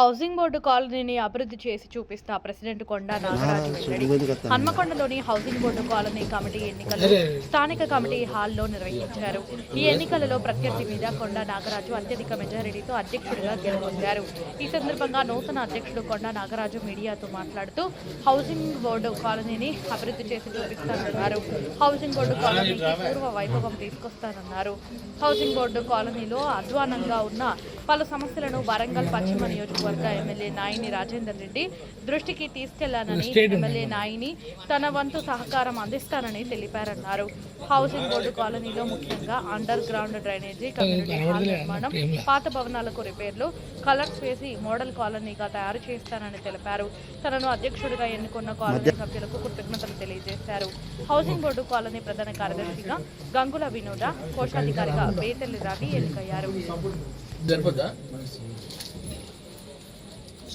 Housing board కాలనీని అభివృద్ధి చేసి చూపిస్తా ప్రెసిడెంట్ కొండా నాగరాజు వెల్లడి హన్మకొండలోని హౌసింగ్ బోర్డు కాలనీ కమిటీ ఎన్నికలు స్థానిక కమిటీ హాల్లో నిర్వహించారు. ఈ ఎన్నికలలో ప్రత్యర్థి మీద కొండా నాగరాజు అత్యధిక మెజారిటీతో అధ్యక్షుడిగా గెలుపొందారు. ఈ సందర్భంగా నూతన అధ్యక్షుడు కొండా నాగరాజు మీడియాతో మాట్లాడుతూ హౌసింగ్ బోర్డు కాలనీని అభివృద్ధి చేసి చూపిస్తానన్నారు. హౌసింగ్ బోర్డు కాలనీకి పూర్వ వైభవం తీసుకొస్తానన్నారు. హౌసింగ్ బోర్డు కాలనీలో అధ్వానంగా ఉన్న పలు సమస్యలను వరంగల్ పశ్చిమ నియోజకవర్గ ఎమ్మెల్యే నాయిని రాజేందర్ రెడ్డి దృష్టికి తీసుకెళ్ళానని ఎమ్మెల్యే నాయిని తన వంతు సహకారం అందిస్తానని తెలిపారన్నారు. హౌసింగ్ బోర్డు కాలనీలో ముఖ్యంగా underground drainage community hall నిర్మాణం పాత భవనాలకు రిపేర్లు కలర్స్ వేసి మోడల్ కాలనీగా తయారు చేస్తానని తెలిపారు. తనను అధ్యక్షుడిగా ఎన్నుకున్న కాలనీ సభ్యులకు కృతజ్ఞతలు తెలియజేశారు. హౌసింగ్ బోర్డు కాలనీ ప్రధాన కార్యదర్శిగా గంగుల వినోద కోశాధికారిగా బేతల్లి రాణి ఎన్నికయ్యారు.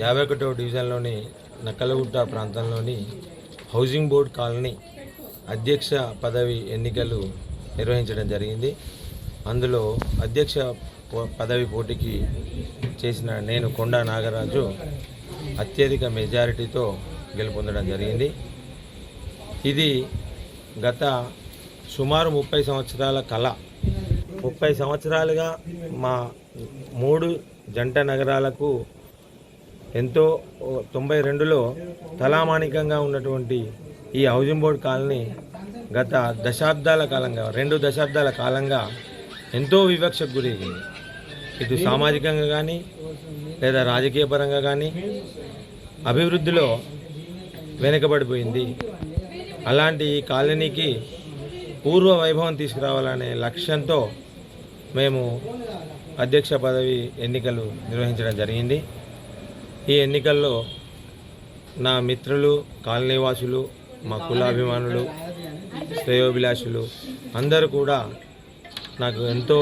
యాభై ఒకటవ డివిజన్లోని నక్కలగుట్ట ప్రాంతంలోని హౌసింగ్ బోర్డ్ కాలనీ అధ్యక్ష పదవి ఎన్నికలు నిర్వహించడం జరిగింది. అందులో అధ్యక్ష పో- పదవి పోటీకి చేసిన నేను కొండా నాగరాజు అత్యధిక మెజారిటీతో గెలుపొందడం జరిగింది. ఇది గత సుమారు ముప్పై సంవత్సరాల కళ. ముప్పై సంవత్సరాలుగా మా మూడు జంట నగరాలకు ఎంతో తొంభై రెండులో తలామానికంగా ఉన్నటువంటి ఈ హౌసింగ్ బోర్డ్ కాలనీ గత దశాబ్దాల కాలంగా రెండు దశాబ్దాల కాలంగా ఎంతో వివక్షకు గురైంది ఇటు సామాజికంగా కానీ లేదా రాజకీయ పరంగా కానీ అభివృద్ధిలో వెనుకబడిపోయింది. అలాంటి ఈ కాలనీకి పూర్వ వైభవం తీసుకురావాలనే లక్ష్యంతో మేము అధ్యక్ష పదవి ఎన్నికలు నిర్వహించడం జరిగింది. ఈ ఎన్నికల్లో నా మిత్రులు కాలనీవాసులు మా కులాభిమానులు శ్రేయోభిలాషులు అందరూ కూడా నాకు ఎంతో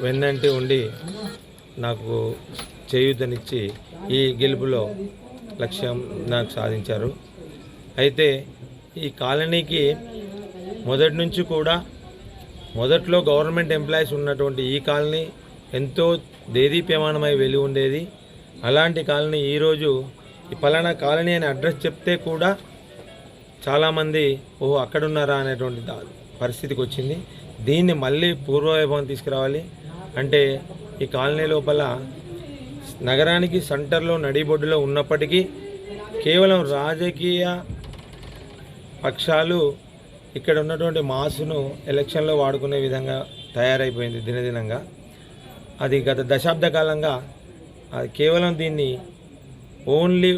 వెన్నంటి ఉండి నాకు చేయూతనిచ్చి ఈ గెలుపులో లక్ష్యం నాకు సాధించారు. అయితే ఈ కాలనీకి మొదటి నుంచి కూడా మొదట్లో గవర్నమెంట్ ఎంప్లాయీస్ ఉన్నటువంటి ఈ కాలనీ ఎంతో దేదీప్యమానమై వెలి ఉండేది అలాంటి కాలనీ ఈరోజు ఈ పలానా కాలనీ అని అడ్రస్ చెప్తే కూడా చాలామంది ఓహో అక్కడున్నారా అనేటువంటి పరిస్థితికి వచ్చింది. దీన్ని మళ్ళీ పూర్వవైభవం తీసుకురావాలి. అంటే ఈ కాలనీ లోపల నగరానికి సెంటర్లో నడిబొడ్డులో ఉన్నప్పటికీ కేవలం రాజకీయ పక్షాలు ఇక్కడ ఉన్నటువంటి మాసును ఎలక్షన్లో వాడుకునే విధంగా తయారైపోయింది దినదినంగా. అది గత దశాబ్ద కాలంగా అది కేవలం దీన్ని ఓన్లీ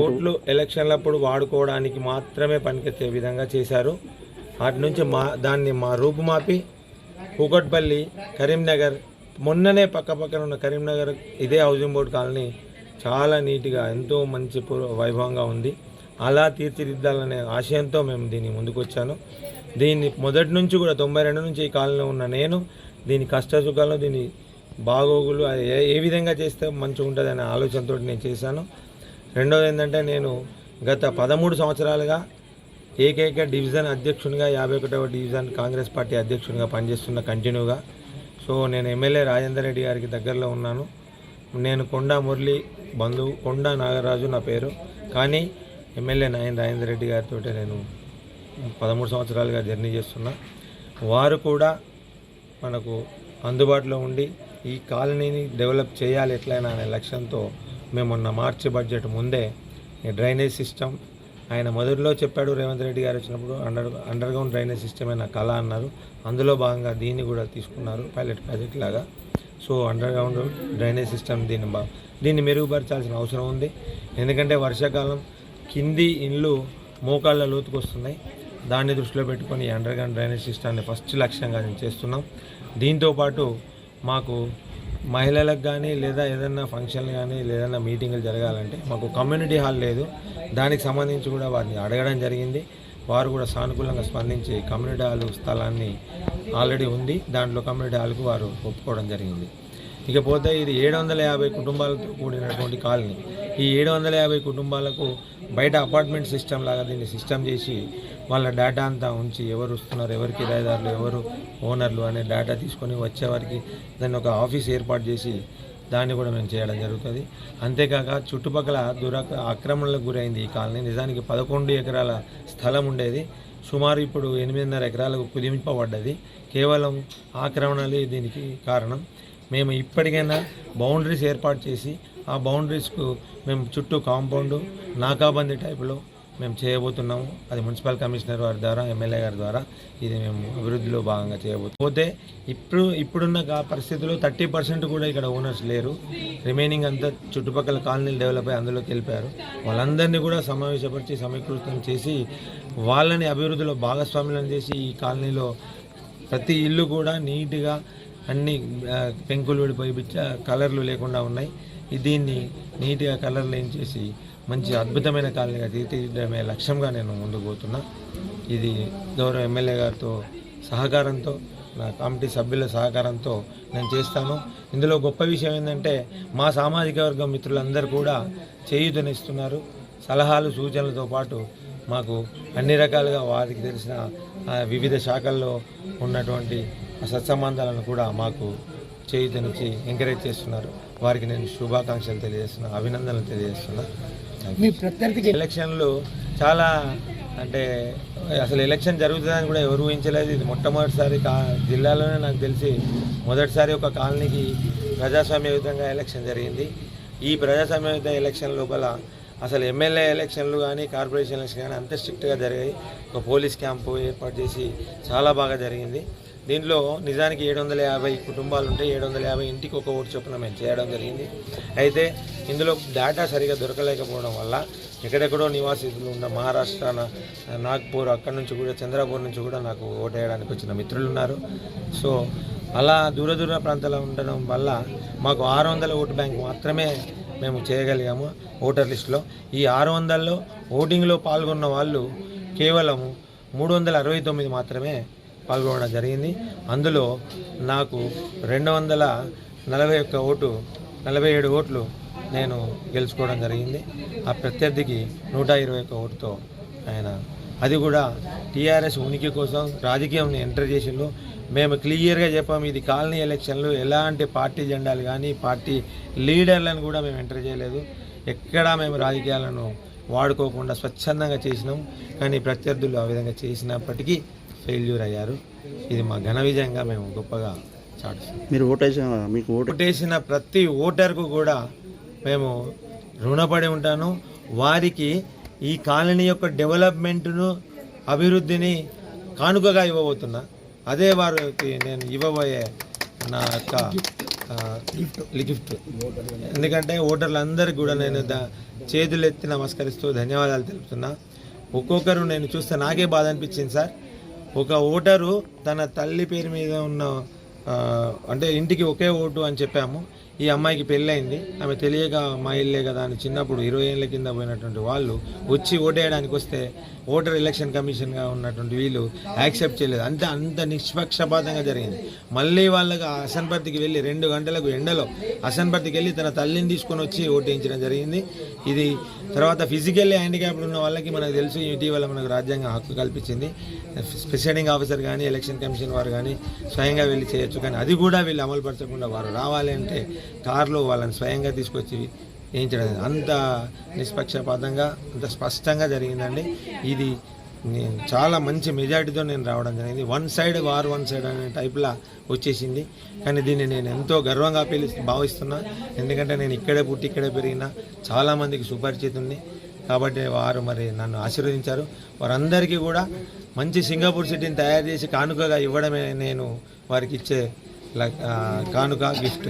ఓట్లు ఎలక్షన్లప్పుడు వాడుకోవడానికి మాత్రమే పనికొచ్చే విధంగా చేశారు. వాటి నుంచి మా దాన్ని మా రూపుమాపి కూకట్పల్లి కరీంనగర్ మొన్ననే పక్క పక్కన ఉన్న కరీంనగర్ ఇదే హౌసింగ్ బోర్డ్ కాలనీ చాలా నీట్గా ఎంతో మంచి పూర్వ వైభవంగా ఉంది. అలా తీర్చిదిద్దాలనే ఆశయంతో మేము దీన్ని ముందుకొచ్చాను. దీన్ని మొదటి నుంచి కూడా తొంభై రెండు నుంచి ఈ కాలంలో ఉన్న నేను దీని కష్టసుఖాలను దీన్ని బాగోగులు ఏ ఏ విధంగా చేస్తే మంచిగా ఉంటుంది అనే ఆలోచనతో నేను చేశాను. రెండోది ఏంటంటే నేను గత పదమూడు సంవత్సరాలుగా ఏకైక డివిజన్ అధ్యక్షునిగా యాభై ఒకటవ డివిజన్ కాంగ్రెస్ పార్టీ అధ్యక్షునిగా పనిచేస్తున్న కంటిన్యూగా. సో నేను ఎమ్మెల్యే రాజేందర్ రెడ్డి గారికి దగ్గరలో ఉన్నాను. నేను కొండా మురళి బంధువు కొండా నాగరాజు నా పేరు. కానీ ఎమ్మెల్యే నాయన్ రాజేందర్ రెడ్డి గారితో నేను పదమూడు సంవత్సరాలుగా జర్నీ చేస్తున్నా. వారు కూడా మనకు అందుబాటులో ఉండి ఈ కాలనీని డెవలప్ చేయాలి ఎట్లయినా అనే లక్ష్యంతో మేము మొన్న మార్చి బడ్జెట్ ముందే ఈ డ్రైనేజ్ సిస్టమ్ ఆయన మొదటిలో చెప్పాడు రేవంత్ రెడ్డి గారు వచ్చినప్పుడు under underground drainage system నా కళ అన్నారు. అందులో భాగంగా దీన్ని కూడా తీసుకున్నారు పైలట్ ప్రాజెక్ట్ లాగా. So underground drainage system దీన్ని బా దీన్ని మెరుగుపరచాల్సిన అవసరం ఉంది. ఎందుకంటే వర్షాకాలం కింది ఇండ్లు మోకాళ్ళ లోతుకు వస్తున్నాయి దాన్ని దృష్టిలో పెట్టుకొని ఈ అండర్ గ్రౌండ్ డ్రైనేజ్ సిస్టాన్ని ఫస్ట్ లక్ష్యంగా నేను చేస్తున్నాం. దీంతోపాటు మాకు మహిళలకు కానీ లేదా ఏదైనా ఫంక్షన్లు కానీ లేదన్నా మీటింగులు జరగాలంటే మాకు కమ్యూనిటీ హాల్ లేదు. దానికి సంబంధించి కూడా వారిని అడగడం జరిగింది. వారు కూడా సానుకూలంగా స్పందించి కమ్యూనిటీ హాల్ స్థలాన్ని ఆల్రెడీ ఉంది. దాంట్లో కమ్యూనిటీ హాల్కు వారు ఒప్పుకోవడం జరిగింది. ఇకపోతే ఇది ఏడు వందల యాభై కుటుంబాలతో కూడినటువంటి కాలనీ. ఈ ఏడు వందల యాభై కుటుంబాలకు బయట అపార్ట్మెంట్ సిస్టమ్ లాగా దీన్ని సిస్టమ్ చేసి వాళ్ళ డేటా అంతా ఉంచి ఎవరు వస్తున్నారు ఎవరు కిరాయిదారులు ఎవరు ఓనర్లు అనే డేటా తీసుకొని వచ్చేవారికి దాన్ని ఒక ఆఫీస్ ఏర్పాటు చేసి దాన్ని కూడా మేము చేయడం జరుగుతుంది. అంతేకాక చుట్టుపక్కల దుర ఆక్రమణలకు గురైంది ఈ కాలనీ. నిజానికి పదకొండు ఎకరాల స్థలం ఉండేది. సుమారు ఇప్పుడు ఎనిమిదిన్నర ఎకరాలకు కుదింపబడ్డది. కేవలం ఆక్రమణలే దీనికి కారణం. మేము ఇప్పటికైనా బౌండరీస్ ఏర్పాటు చేసి ఆ బౌండరీస్కు మేము చుట్టూ కాంపౌండ్ నాకాబందీ టైపులో మేము చేయబోతున్నాము. అది మున్సిపల్ కమిషనర్ వారి ద్వారా ఎమ్మెల్యే గారి ద్వారా ఇది మేము అభివృద్ధిలో భాగంగా చేయబోతున్నాం. పోతే ఇప్పుడు ఇప్పుడున్న పరిస్థితుల్లో థర్టీ పర్సెంట్ కూడా ఇక్కడ ఓనర్స్ లేరు. రిమైనింగ్ అంతా చుట్టుపక్కల కాలనీలు డెవలప్ అయ్యి అందులోకి వెళ్ళిపోయారు. వాళ్ళందరినీ కూడా సమావేశపరిచి సమీకృతం చేసి వాళ్ళని అభివృద్ధిలో భాగస్వాములను చేసి ఈ కాలనీలో ప్రతి ఇల్లు కూడా నీట్గా అన్ని పెంకులు విడిపోయి బిచ్చ కలర్లు లేకుండా ఉన్నాయి. దీన్ని నీట్గా కలర్లు ఏం చేసి మంచి అద్భుతమైన కాలనీగా తీర్చిదిద్దడమే లక్ష్యంగా నేను ముందుకు పోతున్నా. ఇది గౌరవ ఎమ్మెల్యే గారితో సహకారంతో నా కమిటీ సభ్యుల సహకారంతో నేను చేస్తాను. ఇందులో గొప్ప విషయం ఏంటంటే మా సామాజిక వర్గం మిత్రులందరూ కూడా చేయూతనిస్తున్నారు. సలహాలు సూచనలతో పాటు మాకు అన్ని రకాలుగా వారికి తెలిసిన వివిధ శాఖల్లో ఉన్నటువంటి సత్సంబంధాలను కూడా మాకు చేయుతనిచ్చి ఎంకరేజ్ చేస్తున్నారు. వారికి నేను శుభాకాంక్షలు తెలియజేస్తున్నా అభినందనలు తెలియజేస్తున్నా. మీ ప్రత్యర్థికి ఎలక్షన్లు చాలా అంటే అసలు ఎలక్షన్ జరుగుతుందని కూడా ఎవరు ఊహించలేదు. ఇది మొట్టమొదటిసారి కా జిల్లాలోనే నాకు తెలిసి మొదటిసారి ఒక కాలనీకి ప్రజాస్వామ్యయుతంగా ఎలక్షన్ జరిగింది. ఈ ప్రజాస్వామ్యయుత ఎలక్షన్ లోపల అసలు ఎమ్మెల్యే ఎలక్షన్లు కానీ కార్పొరేషన్ ఎలక్షన్ కానీ అంత స్ట్రిక్ట్గా జరిగాయి. ఒక పోలీస్ క్యాంపు ఏర్పాటు చేసి చాలా బాగా జరిగింది. దీనిలో నిజానికి ఏడు వందల యాభై కుటుంబాలు ఉంటే ఏడు వందల యాభై ఇంటికి ఒక ఓటు చొప్పున మేము చేయడం జరిగింది. అయితే ఇందులో డేటా సరిగా దొరకలేకపోవడం వల్ల ఎక్కడెక్కడో నివాసితులు ఉన్న మహారాష్ట్ర నాగ్పూర్ అక్కడి నుంచి కూడా చంద్రపూర్ నుంచి కూడా నాకు ఓటు వేయడానికి వచ్చిన మిత్రులు ఉన్నారు. సో అలా దూర దూర ప్రాంతాల్లో ఉండడం వల్ల మాకు ఆరు వందల ఓటు బ్యాంక్ మాత్రమే మేము చేయగలిగాము ఓటర్ లిస్టులో. ఈ ఆరు వందల్లో ఓటింగ్లో పాల్గొన్న వాళ్ళు కేవలం మూడు వందల అరవై తొమ్మిది మాత్రమే పాల్గొనడం జరిగింది. అందులో నాకు రెండు వందల నలభై ఒక్క ఓటు నలభై ఏడు ఓట్లు నేను గెలుచుకోవడం జరిగింది. ఆ ప్రత్యర్థికి నూట ఇరవై ఒక్క ఓటుతో ఆయన. అది కూడా టీఆర్ఎస్ ఉనికి కోసం రాజకీయం ఎంటర్ చేసిండు. మేము క్లియర్గా చెప్పాము ఇది కాలనీ ఎలక్షన్లు ఎలాంటి పార్టీ జెండాలు కానీ పార్టీ లీడర్లను కూడా మేము ఎంటర్ చేయలేదు. ఎక్కడా మేము రాజకీయాలను వాడుకోకుండా స్వచ్ఛందంగా చేసినాం. కానీ ప్రత్యర్థులు ఆ విధంగా చేసినప్పటికీ ఫెయిల్యూర్ అయ్యారు. ఇది మా ఘన విజయంగా మేము గొప్పగా చాటుస్తాం. మీరు ఓటేసిన మీకు ఓటు ఓటేసిన ప్రతి ఓటర్కు కూడా మేము రుణపడి ఉంటాను. వారికి ఈ కాలనీ యొక్క డెవలప్మెంట్ను అభివృద్ధిని కానుకగా ఇవ్వబోతున్నా. అదే వారికి నేను ఇవ్వబోయే నా యొక్క గిఫ్ట్ ఎందుకంటే ఓటర్లందరికీ కూడా నేను ద- చేతులు ఎత్తి నమస్కరిస్తూ ధన్యవాదాలు తెలుపుతున్నా. ఒక్కొక్కరు నేను చూస్తే నాకే బాధ అనిపించింది సార్. ఒక ఓటరు తన తల్లి పేరు మీద ఉన్న అంటే ఇంటికి ఒకే ఓటు అని చెప్పాము. ఈ అమ్మాయికి పెళ్ళైంది ఆమె తెలియక మా ఇల్లే కదా అని చిన్నప్పుడు ఇరవై ఏళ్ళ కింద పోయినటువంటి వాళ్ళు వచ్చి ఓటేయడానికి వస్తే ఓటర్ ఎలక్షన్ కమిషన్గా ఉన్నటువంటి వీళ్ళు యాక్సెప్ట్ చేయలేదు. అంత అంత నిష్పక్షపాతంగా జరిగింది. మళ్ళీ వాళ్ళకి అసన్పర్తికి వెళ్ళి రెండు గంటలకు ఎండలో అసన్పర్తికి వెళ్ళి తన తల్లిని తీసుకొని వచ్చి ఓటేయించడం జరిగింది. ఇది తర్వాత ఫిజికల్లీ హ్యాండిక్యాప్డ్ ఉన్న వాళ్ళకి మనకు తెలుసు ఇటీవల మనకు రాజ్యాంగం హక్కు కల్పించింది. ప్రిసైడింగ్ ఆఫీసర్ కానీ ఎలక్షన్ కమిషన్ వారు కానీ స్వయంగా వెళ్ళి చేయొచ్చు. కానీ అది కూడా వీళ్ళు అమలుపరచకుండా వారు రావాలి అంటే కారులో వాళ్ళని స్వయంగా తీసుకొచ్చి వేయించడం. అంత నిష్పక్షపాతంగా అంత స్పష్టంగా జరిగిందండి. ఇది నేను చాలా మంచి మెజారిటీతో నేను రావడం జరిగింది. One side war one side అనే టైప్లా వచ్చేసింది. కానీ దీన్ని నేను ఎంతో గర్వంగా పిలి భావిస్తున్నా. ఎందుకంటే నేను ఇక్కడే పుట్టి ఇక్కడే పెరిగిన చాలామందికి సుపరిచితుణ్ణి. కాబట్టి వారు మరి నన్ను ఆశీర్వదించారు. వారందరికీ కూడా మంచి సింగపూర్ సిటీని తయారు చేసి కానుకగా ఇవ్వడమే నేను వారికి ఇచ్చే కానుక గిఫ్ట్.